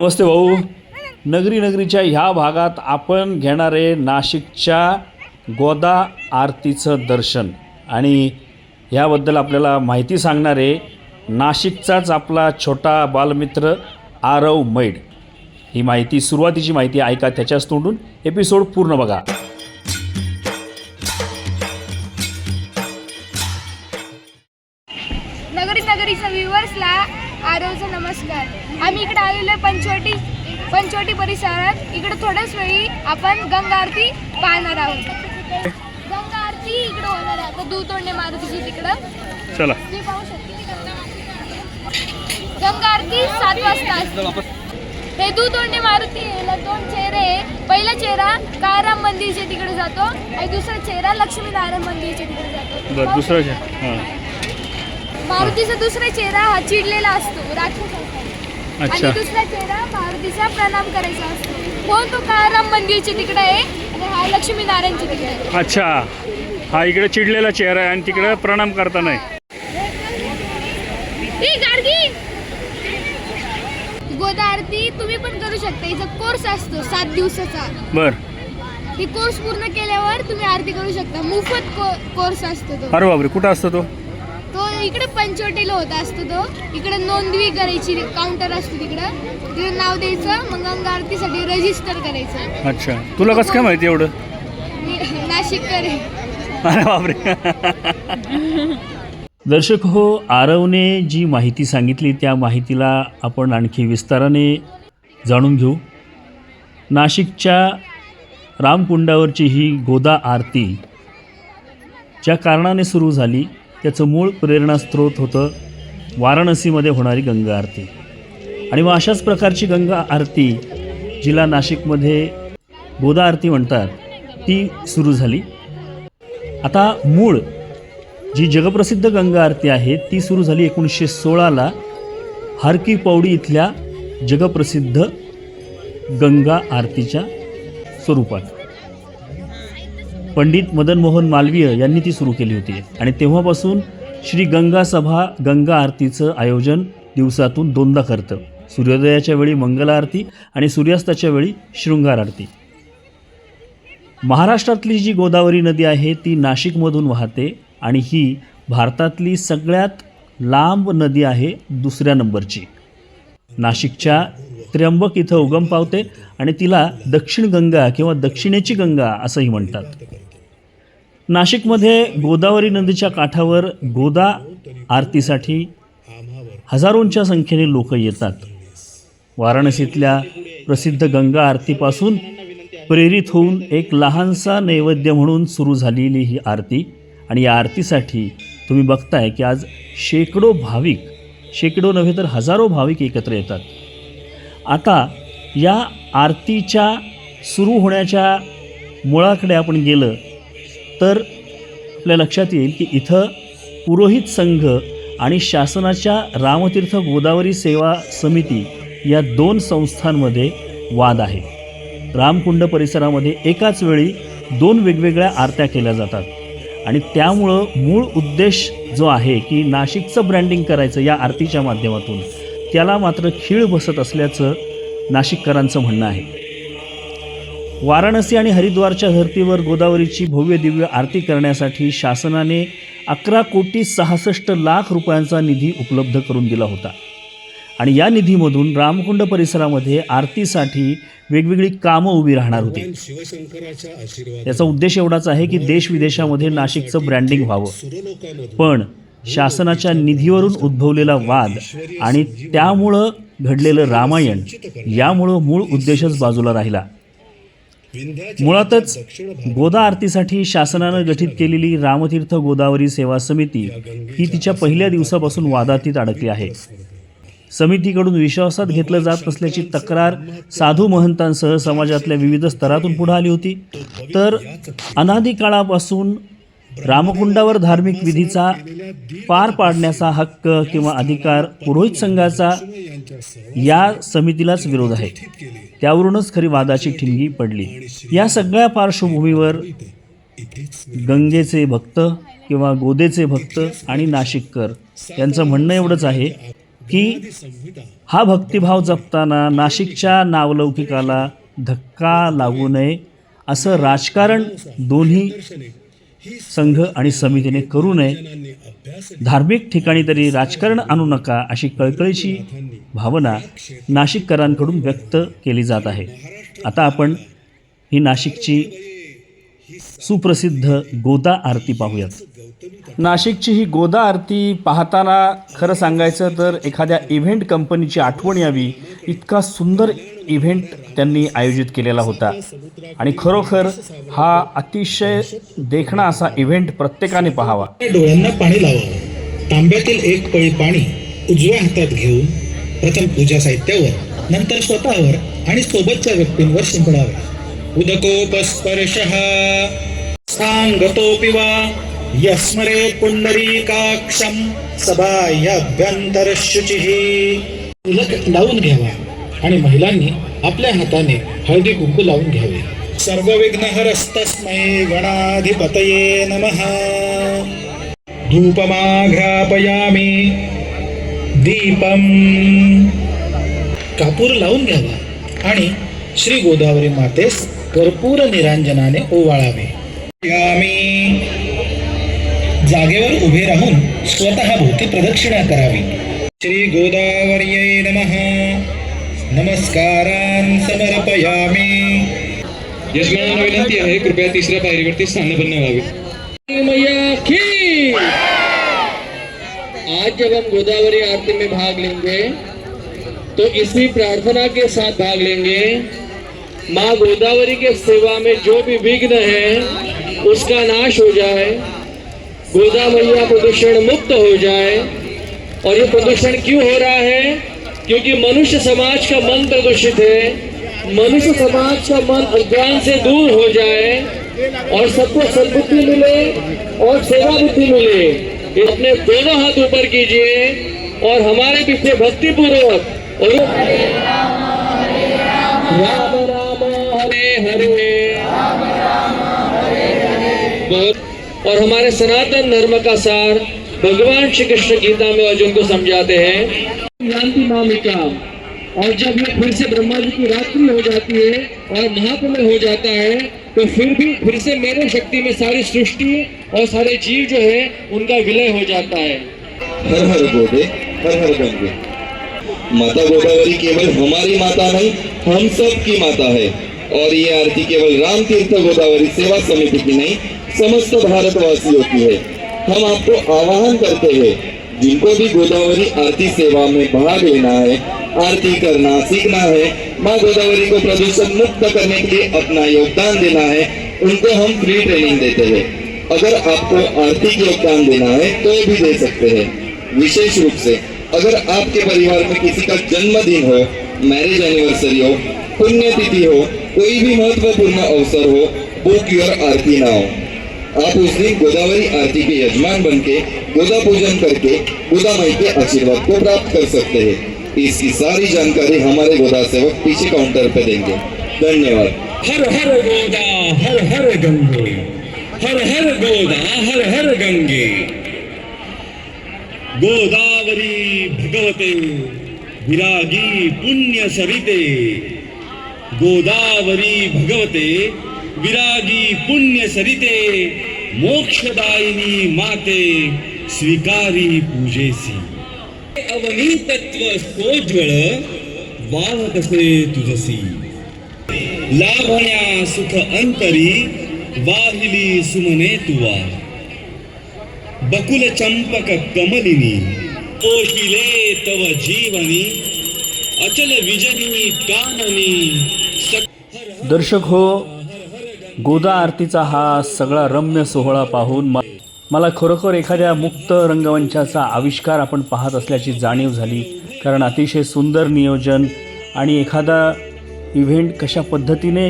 नमस्ते भाऊ. नगरी नगरीच्या ह्या भागात आपण घेणारे नाशिकच्या गोदा आरतीचं दर्शन. आणि ह्याबद्दल आपल्याला माहिती सांगणारे नाशिकचाच आपला छोटा बालमित्र आरव मैड. ही माहिती सुरुवातीची माहिती ऐका त्याच्याच तोंडून. एपिसोड पूर्ण बघा. नगरी नगरीच्या व्ह्युअर्सला आरवचा नमस्कार. आम्ही इकडे आलेलो आहे पंचवटी पंचवटी परिसरात. इकडे थोड्याच वेळी आपण गंगा आरती पाहणार आहोत. गंगा आरती इकडे होणार आहे. आता दूतोंडे मारुतीची तिकडं. चला. तुम्ही पाहू शकता. गंगा आरती सात वाजता असते. हे दूतोंडे मारुती याला दोन चेहरे. पहिला चेहरा काळाराम मंदिरच्या तिकडे जातो आणि दुसरा चेहरा लक्ष्मीनारायण मंदिरच्या तिकडे जातो. दुसरं शकता? मारुतीचा दुसरा चेहरा हा चिडलेला असतो. राक्षस असतो अच्छा. आणि दुसरा चेहरा मारुतीचा प्रणाम करायचा असतो. हो तो काळाराम मंदिरच्या तिकडे आहे आणि हा लक्ष्मी नारायणच्या तिकडे आहे. अच्छा. हा इकडे चिडलेला चेहरा आहे आणि तिकडे प्रणाम करता नाही ए, गाडगी गोदा आरती तुम्ही पण करू शकता. याचा कोर्स असतो सात दिवसाचा. बर. ही कोर्स पूर्ण केल्यावर तुम्ही आरती करू शकता. मोफत कोर्स असतो तो. अरे बापरे कुठं असतो तो? इकडे पंचवटीला होता असतो तो. इकडे नोंदणी करायची काउंटर असतो तिकडं. तिकडे नाव द्यायचं मग गंगा आरतीसाठी रजिस्टर करायचं. अच्छा. तुला कसं काय माहिती एवढं? मी नाशिककर आहे. अरे बापरे. दर्शक हो आरवने जी माहिती सांगितली त्या माहितीला आपण आणखी विस्ताराने जाणून घेऊ. नाशिकच्या रामकुंडावरची ही गोदा आरती ज्या कारणाने सुरू झाली त्याचं मूळ प्रेरणास्त्रोत होतं वाराणसीमध्ये होणारी गंगा आरती. आणि मग अशाच प्रकारची गंगा आरती जिला नाशिकमध्ये गोदा आरती म्हणतात ती सुरू झाली. आता मूळ जी जगप्रसिद्ध गंगा आरती आहे ती सुरू झाली एकोणीसशे सोळाला हरकी पौडी इथल्या जगप्रसिद्ध गंगा आरतीच्या स्वरूपात. पंडित मदन मोहन मालवीय यांनी ती सुरू केली होती. आणि तेव्हापासून श्री गंगा सभा गंगा आरतीचं आयोजन दिवसातून दोनदा करतं. सूर्योदयाच्या वेळी मंगल आरती आणि सूर्यास्ताच्या वेळी शृंगार आरती. महाराष्ट्रातली जी गोदावरी नदी आहे ती नाशिकमधून वाहते आणि ही भारतातली सगळ्यात लांब नदी आहे दुसऱ्या नंबरची. नाशिकच्या त्र्यंबक इथं उगम पावते आणि तिला दक्षिण गंगा किंवा दक्षिणेची गंगा असंही म्हणतात. नाशिकमध्ये गोदावरी नदीच्या काठावर गोदा आरतीसाठी हजारोंच्या संख्येने लोक येतात. वाराणसीतल्या प्रसिद्ध गंगा आरतीपासून प्रेरित होऊन एक लहानसा नैवेद्य म्हणून सुरू झालेली ही आरती आणि या आरतीसाठी तुम्ही बघताय की आज शेकडो भाविक शेकडो नव्हे तर हजारो भाविक एकत्र येतात. आता या आरतीच्या सुरू होण्याच्या मुळाकडे आपण गेलं तर आपल्या लक्षात येईल की इथं पुरोहित संघ आणि शासनाच्या रामतीर्थ गोदावरी सेवा समिती या दोन संस्थांमध्ये वाद आहे. रामकुंड परिसरामध्ये एकाच वेळी दोन वेगवेगळ्या आरत्या केल्या जातात आणि त्यामुळं मूळ उद्देश जो आहे की नाशिकचं ब्रँडिंग करायचं या आरतीच्या माध्यमातून त्याला मात्र खीळ बसत असल्याचं नाशिककरांचं म्हणणं आहे. वाराणसी आणि हरिद्वारच्या धर्तीवर गोदावरीची भव्य दिव्य आरती करण्यासाठी शासनाने अकरा कोटी सहासष्ट लाख रुपयांचा निधी उपलब्ध करून दिला होता. आणि या निधीमधून रामकुंड परिसरामध्ये आरतीसाठी वेगवेगळी कामं उभी राहणार होती. याचा उद्देश एवढाच आहे की देश विदेशामध्ये नाशिकचं ब्रँडिंग व्हावं. पण शासनाच्या निधीवरून उद्भवलेला वाद आणि त्यामुळं घडलेलं रामायण यामुळं मूळ उद्देशच बाजूला राहिला. मुळातच गोदा आरतीसाठी शासनानं गठीत केलेली रामतीर्थ गोदावरी सेवा समिती ही तिच्या पहिल्या दिवसापासून वादातीत अडकली आहे. समितीकडून विश्वासात घेतलं जात नसल्याची तक्रार साधू महंतांसह समाजातल्या विविध स्तरातून पुढे आली होती. तर अनादी काळापासून रामकुंडावर धार्मिक विधीचा पार पाडण्याचा हक्क किंवा अधिकार पुरोहित संघाचा या समितीलाच विरोध आहे. त्यावरूनच खरी वादाची ठिणगी पडली. या सगळ्या पार्श्वभूमीवर गंगेचे भक्त किंवा गोदेचे भक्त आणि नाशिककर यांचं म्हणणं एवढंच आहे की हा भक्तिभाव जपताना नाशिकच्या नावलौकिकाला धक्का लागू नये असं राजकारण दोन्ही संघ आणि समितीने करू नये. धार्मिक ठिकाणी तरी राजकारण आणू नका अशी कळकळीची भावना नाशिककरांकडून व्यक्त केली जात आहे. आता आपण ही नाशिकची सुप्रसिद्ध गोदा आरती पाहूयात. नाशिकची ही गोदा आरती पाहताना खरं सांगायचं तर एखाद्या इव्हेंट कंपनीची आठवण यावी. इतका सुंदर इव्हेंट त्यांनी आयोजित केलेला होता. आणि खरोखर हा अतिशय देखणा असा इव्हेंट प्रत्येकाने पाहावा. डोळ्यांना पाणी लावावं तांब्यातील एक पळी पाणी उजव्या हातात घेऊन प्रथम पूजा साहित्यावर नंतर स्वतःवर आणि सोबतच्या व्यक्तींवर शिंपडावे. उदकोपस्पर्श। सांगतोपि वा? यस्मरे पुंडरीकाक्षम सभायाभ्यंतर तिलक लावून घ्यावा. आणि महिलांनी आपल्या हाताने हळदी कुंकू लावून घ्यावे. सर्व विघ्नहरस्तस्मै गणाधिपतये नमः. धूपमाघ्रापयामि दीपम। कापूर लावून घ्यावा. आणि श्री गोदावरी मातेस कर्पूर निरांजनाने ओवाळावे. यामी जागेवर उभे राहून स्वतः भोवती प्रदक्षिणा करावी. श्री गोदावर्यै नमः. नमस्कारान समर्पयामी. यजमानांना विनंती आहे. कृपया तिसऱ्या पायरीवरती स्थानपन्न व्हावे मैया की! आज जब हम गोदावरी आरती में भाग लेंगे तो इसी प्रार्थना के साथ भाग लेंगे। माँ गोदावरी के सेवा में जो भी विघ्न है, उसका नाश हो जाए गोदा मैया प्रदूषण मुक्त हो जाए। और ये प्रदूषण क्यों हो रहा है? क्योंकि मनुष्य समाज का मन प्रदूषित है, मनुष्य समाज का मन अज्ञान से दूर हो जाए और सबको सद्बुद्धि मिले और सेवा बुद्धि मिले। अपने दोनों हाथ ऊपर कीजिए और हमारे पीछे भक्तिपूर्वक और हरे हरे। बहुत और हमारे सनातन धर्म का सार भगवान श्री कृष्ण गीता में अर्जुन को समझाते हैं। मामिका और जब ये फिर से ब्रह्मा जी की रात्रि हो जाती है और महाप्रलय हो जाता है तो फिर भी फिर से मेरे शक्ति में सारी सृष्टि और सारे जीव जो है उनका विलय हो जाता है। हर हर गोदे हर हर गंगे। माता गोदावरी केवल हमारी माता नहीं हम सब की माता है। और ये आरती केवल राम तीर्थ गोदावरी सेवा समिति की नहीं, समस्त भारतवासियों की है। हम आपको आह्वान करते हैं, जिनको भी गोदावरी आरती सेवा में भाग लेना है, आरती करना सीखना है, माँ गोदावरी को प्रदूषण मुक्त करने के लिए अपना योगदान देना है, उनको हम फ्री ट्रेनिंग देते हैं। अगर आपको आर्थिक योगदान देना है तो भी दे सकते हैं। विशेष रूप से, अगर आपके परिवार में किसी का जन्मदिन हो मैरिज एनिवर्सरी हो, पुण्यतिथि हो कोई भी महत्वपूर्ण अवसर हो बुक योर आरती नाउ आप उस दिन गोदावरी आरती के यजमान बन के गोदा पूजन करके गोदा माई के आशीर्वाद को प्राप्त कर सकते हैं। इसकी सारी जानकारी हमारे गोदा सेवक पीछे काउंटर पे देंगे। धन्यवाद। हर हर गोदा, हर हर गंगे। हर हर गोदा, हर हर गंगे। गोदावरी भगवते, विरागी पुण्य सरिते गोदावरी भगवते विरागी पुण्य सरिते मोक्षदायिनी माते स्वीकारी पूजेसी। अवनीतत्व सोज्वळ वाव कसे तुझसी। लाभण्या सुख अंतरी वाहिली सुमने तुवा। बकुल चंपक कमलिनी ओशिले तव जीवनी। अचल विजनी काननी दर्शक हो गोदा आरतीचा हा सगळा रम्य सोहळा पाहून म मला खरोखर एखाद्या मुक्त रंगमंचाचा आविष्कार आपण पाहत असल्याची जाणीव झाली. कारण अतिशय सुंदर नियोजन आणि एखादा इव्हेंट कशा पद्धतीने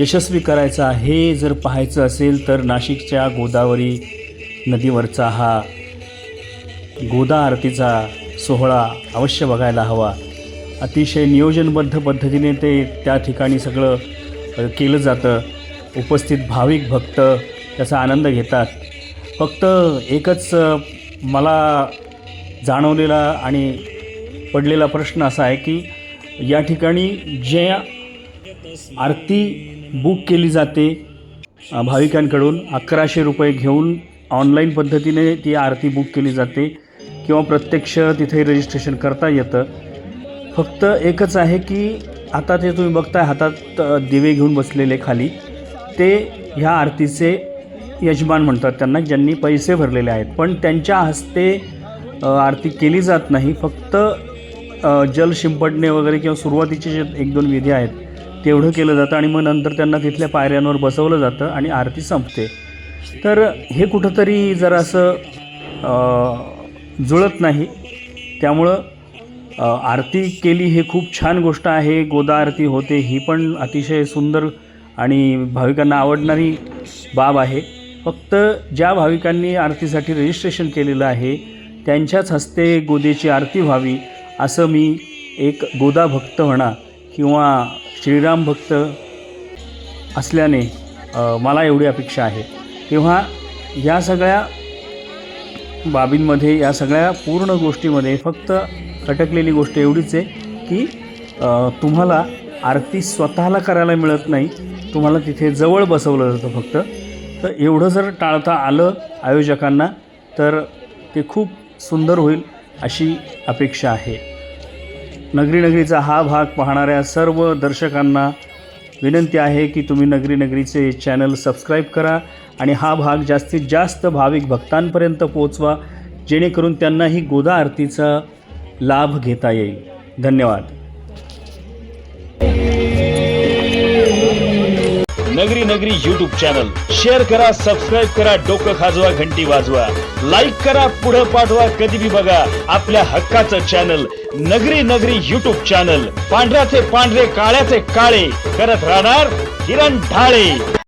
यशस्वी करायचा हे जर पाहायचं असेल तर नाशिकच्या गोदावरी नदीवरचा हा गोदा आरतीचा सोहळा अवश्य बघायला हवा. अतिशय नियोजनबद्ध पद्धतीने ते त्या ठिकाणी सगळं केलं जातं. उपस्थित भाविक भक्त त्याचा आनंद घेतात. फक्त एकच मला जाणवलेला आणि पडलेला प्रश्न असा आहे की या ठिकाणी जे आरती बुक केली जाते भाविकांकडून अकराशे रुपये घेऊन ऑनलाईन पद्धतीने ती आरती बुक केली जाते. किंवा प्रत्यक्ष तिथे रजिस्ट्रेशन करता येतं. फक्त एकच आहे की आता ते तुम्ही बघताय हातात दिवे घेऊन बसलेले खाली ते ह्या आरतीचे यजमान म्हणतात त्यांना ज्यांनी पैसे भरलेले आहेत. पण त्यांच्या हस्ते आरती केली जात नाही. फक्त जल शिंपडणे वगैरे किंवा सुरुवातीचे जे एक दोन विधी आहेत तेवढं केलं जातं आणि मग नंतर त्यांना तिथल्या पायऱ्यांवर बसवलं जातं आणि आरती संपते. तर हे कुठंतरी जरासं असं जुळत नाही. त्यामुळं आरती केली हे खूप छान गोष्ट आहे. गोदा आरती होते ही पण अतिशय सुंदर आणि भाविकांना आवडणारी बाब आहे. फक्त ज्या भाविकांनी आरतीसाठी रजिस्ट्रेशन केलेलं आहे त्यांच्याच हस्ते गोदेची आरती व्हावी असं मी एक गोदा भक्त म्हणा किंवा श्रीराम भक्त असल्याने मला एवढी अपेक्षा आहे. तेव्हा या सगळ्या बाबींमध्ये या सगळ्या पूर्ण गोष्टीमध्ये फक्त अटकलेली गोष्ट एवढीच आहे की तुम्हाला आरती स्वतःला करायला मिळत नाही. तुम्हाला तिथे जवळ बसवलं जातं फक्त. तर एवढं जर टाळता आलं आयोजकांना तर ते खूप सुंदर होईल अशी अपेक्षा आहे. नगरी नगरीचा हा भाग पाहणाऱ्या सर्व दर्शकांना विनंती आहे की तुम्ही नगरी नगरीचे चॅनल सबस्क्राईब करा. आणि हा भाग जास्तीत जास्त भाविक भक्तांपर्यंत पोचवा जेणेकरून त्यांनाही गोदा आरतीचा लाभ घेता येईल. धन्यवाद. नगरी नगरी यूट्यूब चॅनल शेअर करा सबस्क्राईब करा डोकं खाजवा घंटी वाजवा. लाईक करा पुढं पाठवा कधी बी बघा आपल्या हक्काचं चॅनल नगरी नगरी यूट्यूब चॅनल पांढऱ्याचे पांढरे काळ्याचे काळे. करत राहणार किरण ढाळे.